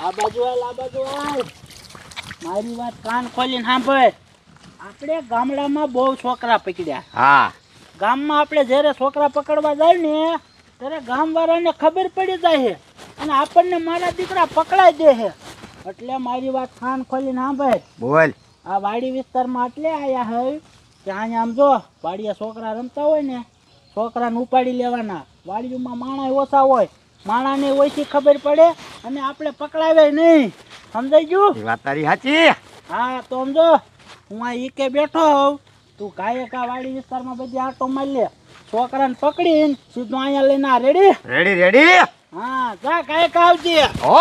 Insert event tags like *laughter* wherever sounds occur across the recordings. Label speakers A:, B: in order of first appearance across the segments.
A: આ બાજુ હાલ આ બાજુ હાલ મારી વાત કાન ખોલીને આપણે ગામડામાં બહુ છોકરા પકડ્યા
B: હા.
A: ગામમાં આપણે જ્યારે છોકરા પકડવા જાય ને ત્યારે ગામવાળાને ખબર પડી જાય છે અને આપણને મારા દીકરા પકડાઈ દે છે એટલે મારી વાત કાન ખોલીને સાંભળ
B: બોલ.
A: આ વાડી વિસ્તારમાં એટલે આયા હોય કે અહીંયા આમ જો વાડીયા છોકરા રમતા હોય ને છોકરાને ઉપાડી લેવાના. વાડીઓમાં માણા ઓછા હોય. માણાને ઓછી ખબર પડે અને આપણે પકડાવે નહીં. સમજાઈ ગયું?
B: વાત તારી સાચી.
A: હા તો સમજો. હું આ ઈકે બેઠો હોઉં. તું કાંઈ કા વાડી વિસ્તારમાં બધી આટો મારી લે. છોકરાને પકડીને સીધું અહીંયા લઈને આ રેડી.
B: Ready ready.
A: હા જા કાંઈ આવજે.
B: ઓ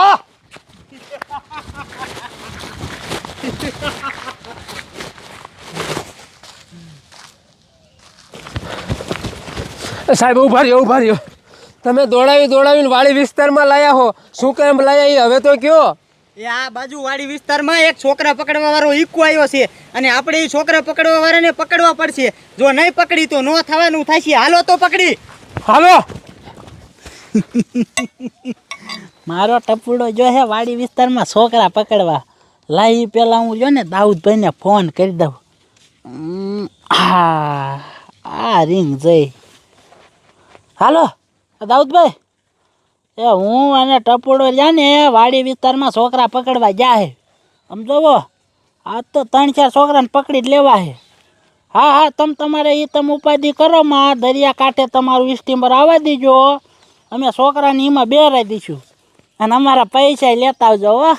C: સાહેબ ઊભા રહ્યો ઊભા રહ્યો. તમે દોડાવી દોડાવીને વાડી વિસ્તારમાં લાયા હો. શું કેમ લાયા એ હવે તો કયો?
D: એ આ બાજુ વાડી વિસ્તારમાં એક છોકરા પકડવા વાળો ઈકો આવ્યો છે. અને આપણે એ છોકરા પકડવા વાળાને પકડવા પડશે. જો નહીં પકડી તો ન થવાનું થશે હાલો તો પકડી.
C: હાલો.
A: મારો ટપુડો જો હે વાડી વિસ્તારમાં છોકરા પકડવા. લાઈ પેલા હું જો ને દાઉદભાઈને ફોન કરી દઉં. હા આ રિંગ જઈ. હાલો દાઉદભાઈ. એ હું અને ટપોડો જાને વાડી વિસ્તારમાં છોકરા પકડવા ગયા હે. જોવો, આ તો ત્રણ ચાર છોકરાને પકડી જ લેવા હે. હા હા, તમે તમારે એ તમે ઉપાધિ કરો, માં, દરિયા કાંઠે તમારું સ્ટીમર આવવા દીજો. અમે છોકરાને એમાં બેરાઈ દઈશું. અને અમારા પૈસા લેતા આવજો, હો.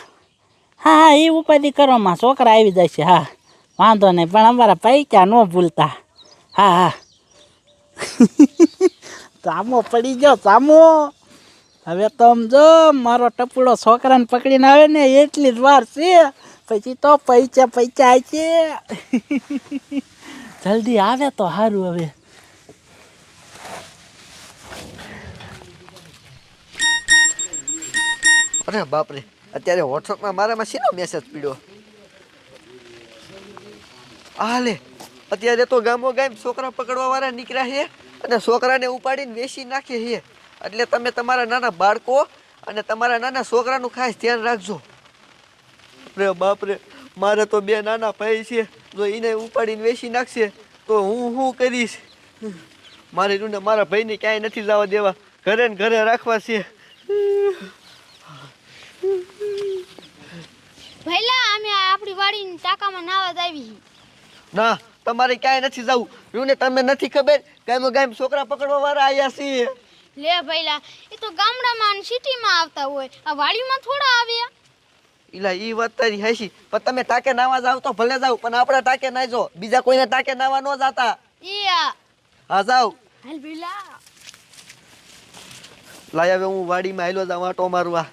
A: હા હા એ ઉપાધિ કરો, માં, છોકરા આવી જશે, હા. વાંધો નહીં, પણ અમારા પૈસા ન ભૂલતા. હા હા. *laughs* ચામો પડી ગયો ચામો. હવે તો જો મારો ટપુડો છોકરાને પકડીને આવે ને એટલી જ વાર છે. પછી તો પૈસા પૈસા છે. *laughs* જલ્દી આવે તો સારું હવે.
E: અરે બાપરે અત્યારે વોટ્સઅપમાં મારામાં શેનો મેસેજ પીડ્યો? આ લે અત્યારે તો ગામો ગામ છોકરા પકડવા વાળા નીકળ્યા છે. અને છોકરાને ઉપાડીને વેચી નાખીએ છીએ. એટલે તમે તમારા નાના બાળકો અને તમારા નાના છોકરાનું ખાસ ધ્યાન રાખજો. રે બાપરે મારે તો બે નાના ભાઈ છે. જો એને ઉપાડીને વેચી નાખશે, તો હું શું કરીશ? મારે ને મારા ભાઈને ક્યાંય નથી જવા દેવા. ઘરે ને ઘરે રાખવા છે.
F: ભઈલા, અમે આપણી વાડીની ટાંકામાં નાવા જ આવી
E: ના તમારે ક્યાંય નથી જવું. રૂને તમે નથી ખબર ગામ ગામ છોકરા પકડવા વાળા આવ્યા છીએ.
F: લે ભઈલા એ તો ગામડામાં અને સિટીમાં આવતા હોય. આ વાડીમાં થોડા આવ્યા.
E: ઈલા ઈ વાત તારી હેસી પણ તમે ટાકે નાવા જાવ તો ભલે જાવ પણ આપણા ટાકે ના જો. બીજા કોઈને ટાકે નાવા ન જાતા.
F: ઈયા આ.
E: હા જાવ.
F: હાલ ભઈલા.
E: લાય હવે હું વાડીમાં આયલો જાઉં આટો મારવા.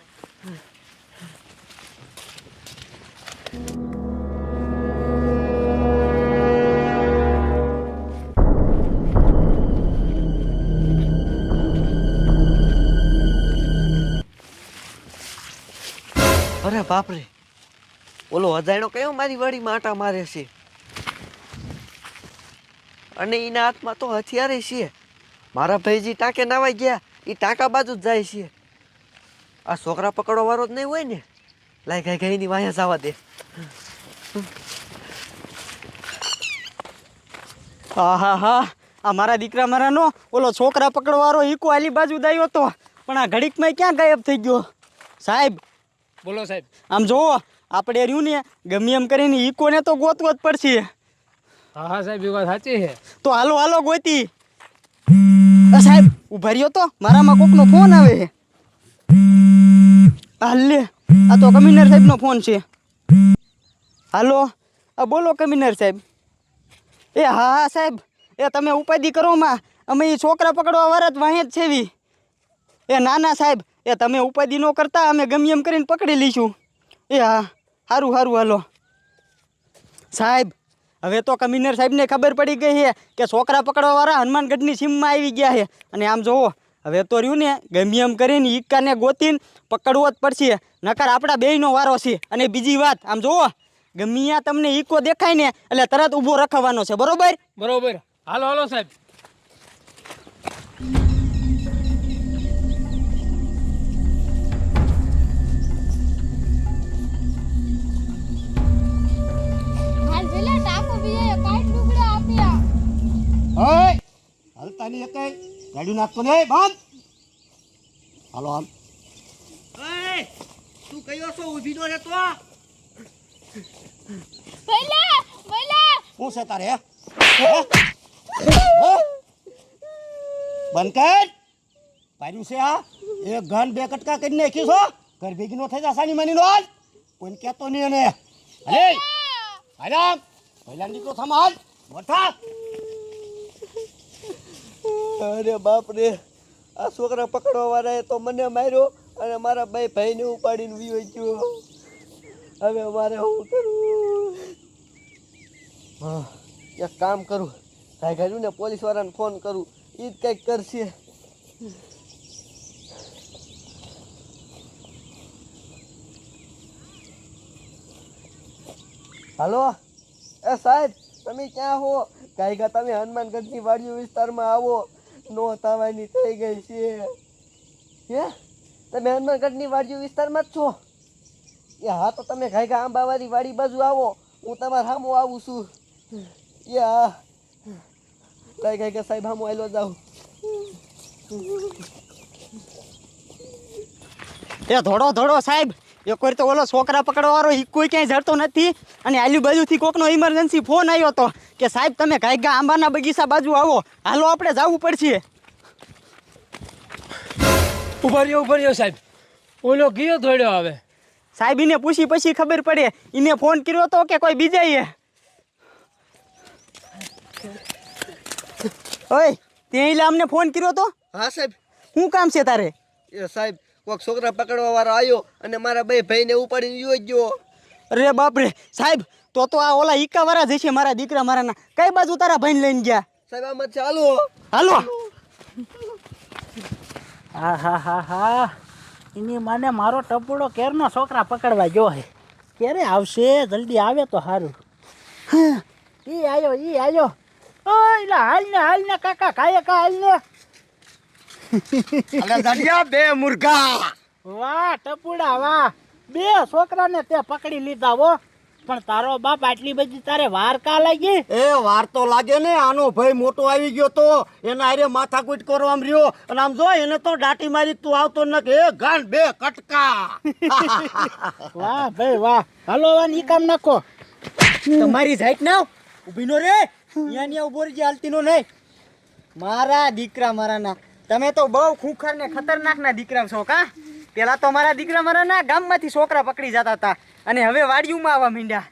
E: અરે બાપરે. ઓલો અજાયણો કયો મારી વાડીમાં આટા મારે છે? અને એના હાથમાં તો હથિયારે છે. મારા ભાઈજી ટાંકે નાવાઈ ગયા એ ટાંકા બાજુ જ જાય છે. આ છોકરા પકડો વાળો જ નહીં હોય ને? લાય ગાય ગાયની વાયા જવા દે.
D: હા હા. હા આ મારા દીકરા મારાનો ઓલો છોકરા પકડવાળો ઈકો આલી બાજુ દાયો હતો પણ આ ઘડીકમાં ક્યાં ગાયબ થઈ ગયો? સાહેબ
C: બોલો સાહેબ.
D: આમ જોવો આપણે રહ્યું ને ગમે એમ કરીને ઈકોને તો ગોતવો જ પડશે.
C: હા હા સાહેબ એ વાત સાચી છે.
D: તો હાલો હાલો ગોતી. સાહેબ ઊભા રહ્યો તો મારામાં કોકનો ફોન આવે છે. હાલે આ તો કમિશનર સાહેબનો ફોન છે. હાલો આ બોલો કમિશનર સાહેબ. એ હા હા સાહેબ એ તમે ઉપાધિ કરો માં. અમે એ છોકરા પકડવા વાળા જ વાંહે જ છેવી. એ ના ના સાહેબ એ તમે ઉપાધિ ન કરતા, અમે ગમે એમ કરીને પકડી લઈશું. એ હા સારું સારું હાલો. સાહેબ, હવે તો કમિશનર સાહેબને ખબર પડી ગઈ છે કે છોકરા પકડવાવાળા હનુમાનગઢની સીમમાં આવી ગયા છે અને આમ જોવો, હવે તો રહ્યું ને, ગમે એમ કરીને ઈક્કાને ગોતીને પકડવો જ પડશે. નકર આપણા બેયનો વારો છે. અને બીજી વાત, આમ જોવો ગમિયા તમને ઈકો દેખાય ને, એટલે તરત ઊભો રખવાનો છે. બરોબર?
C: બરોબર. હાલો હાલો સાહેબ.
B: નાખતો નહીં બંધ. હાલો હાલ.
E: તું કયો છો? ઊભી નો રહેતો
F: વેલા વેલા
B: શું છે તારે હે? હે? હે? બંધ પાર્યું છે આ એક ઘન બે કટકા કરીને નાખ્યું છો? ઘર ભેગી નો થઈ જશે ની માની નો હાલ. કોઈને કહેતો નહીં અને અરે હાલા પહેલા નીકળો થમાલ મોટા.
E: અરે બાપ રે આ છોકરા પકડવા વાળાએ તો મને માર્યો અને મારા ભાઈ ભાઈને ઉપાડીને વિયો ગયો. હવે મારે શું કરવું હા, એક કામ કરું. કાંઈ કર્યું ને પોલીસ વાળાને ફોન કરું. એ જ કંઈક કરશે. હાલો? એ સાહેબ, તમે ક્યાં હો? કાંઈ તમે હનુમાનગઢની વાડીઓ વિસ્તારમાં આવો. નો થવાની થઈ ગઈ છે. હે? તમે હનુમાનગઢની વાડીઓ વિસ્તારમાં જ છો? એ હા, તો તમે ઘાયગા આંબાવાળી વાડી બાજુ આવો. હું તમારા સામો આવું છું. એ હા. કઈ કે સાહેબ સામો આવેલો જાઉં.
D: એ ધોડો ધોડો સાહેબ. એક વાર તો ઓલો છોકરા પકડવાવાળો એ કોઈ ક્યાંય જડતો નથી. અને આજુબાજુથી કોકનો ઇમરજન્સી ફોન આવ્યો હતો કે સાહેબ તમે ગાયગા આંબાના બગીચા બાજુ આવો. હાલો આપણે જવું પડશે.
C: ઊભા રહ્યો ઊભા રહ્યો સાહેબ. ઓલો ગયો દોડ્યો આવે
D: સાહેબ એને પૂછી પછી ખબર પડે. એને ફોન કર્યો હતો કે કોઈ બીજાએ? ઓય તે અમને ફોન કર્યો તો?
E: હા સાહેબ.
D: શું કામ છે તારે?
E: એ સાહેબ કોઈક છોકરા પકડવા વાળો આવ્યો અને મારા બે ભાઈને ઉપાડીને વિયો ગયો.
D: અરે બાપરે સાહેબ તો તો આ ઓલા ઈકાવાળા જશે મારા દીકરા મારાના કઈ બાજુ તારા ભાઈને લઈને ગયા?
E: સાહેબ આમાં ચાલો
D: હાલો.
A: હા હા હા હા. એની માને મારો ટપુડો કેરનો છોકરા પકડવા ગયો હે. ક્યારે આવશે? જલ્દી આવે તો સારું હા, ઈ આવ્યો ઈ આવ્યો ઓ લા હાલ ને હાલ ને કાકા કાયે કા હાલ ને?
B: બે મુર્ગા.
A: વાહ ટપુડા વાહ. બે છોકરાને તે પકડી લીધા હો. પણ તારો બાપ આટલી બધી તારે વાર કા લાગી?
B: એ વાર તો લાગે ને આનો ભાઈ મોટો આવી ગયો તો. એના માથા માથાકૂટ કરવામાં રહ્યો. અને આમ જો એને તો દાટી મારી તું આવતો ન કે એ ગાન બે કટકા.
A: વાહ ભાઈ વાહ. હાલો વાન ઈ કામ નાખો.
D: તમારી જાઈટ ના ઊભી નો રે. અહીંયા ઊભો રહી હાલતી નો નહીં. મારા દીકરા મારાના. તમે તો બહુ ખૂંખર ને ખતરનાક ના દીકરા છો કા પેલા તો મારા દીકરા મારા ના ગામમાંથી છોકરા પકડી જતા હતા અને હવે વાડીયુંમાં આવવા મીંડ્યા.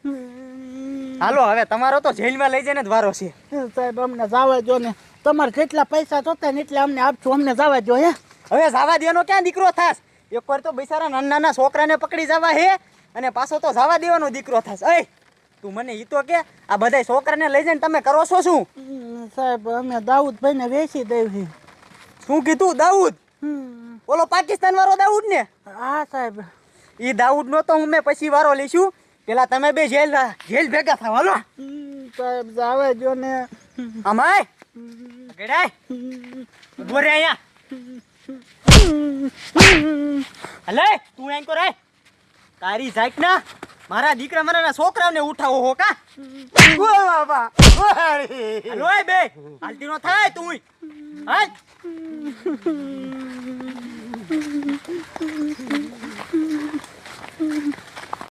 D: હાલો હવે તમારો તો જેલમાં લઈ જઈને જ વારો છે.
A: સાહેબ અમને જવા જો ને. તમારે જેટલા પૈસા જોતા ને એટલે અમને આપજો અમને જવા જો હે?
D: હવે જવા દેવાનો ક્યાં દીકરો થાસ એકવાર તો બિચારા નાના નાના છોકરાને પકડી જવા હે અને પાછો તો જવા દેવાનો દીકરો થાસ એ તું મને ઈ તો કે આ બધા છોકરાને લઈ જઈને તમે કરો છો શું?
A: સાહેબ અમે દાઉદભાઈને વેચી દેવી
D: શું કીધું દાઉદ. ઓલો પાકિસ્તાન વાળો દાઉદ ને?
A: હા સાહેબ.
D: એ દાઉદ નો તો હું મેં પછી વારો લઈશું પેલા તમે બે જેલ જેલ ભેગા થાવ હાલો.
A: સાહેબ જાવે જો ને.
D: અમાય ગડાય. ઊભો રે અહીંયા. હલે તું એમ કરે તારી જાત ના મારા દીકરા મારા છોકરાને ઉઠાવો હો કા? ઓ બે. હાલતી નો થાય તું હાલ.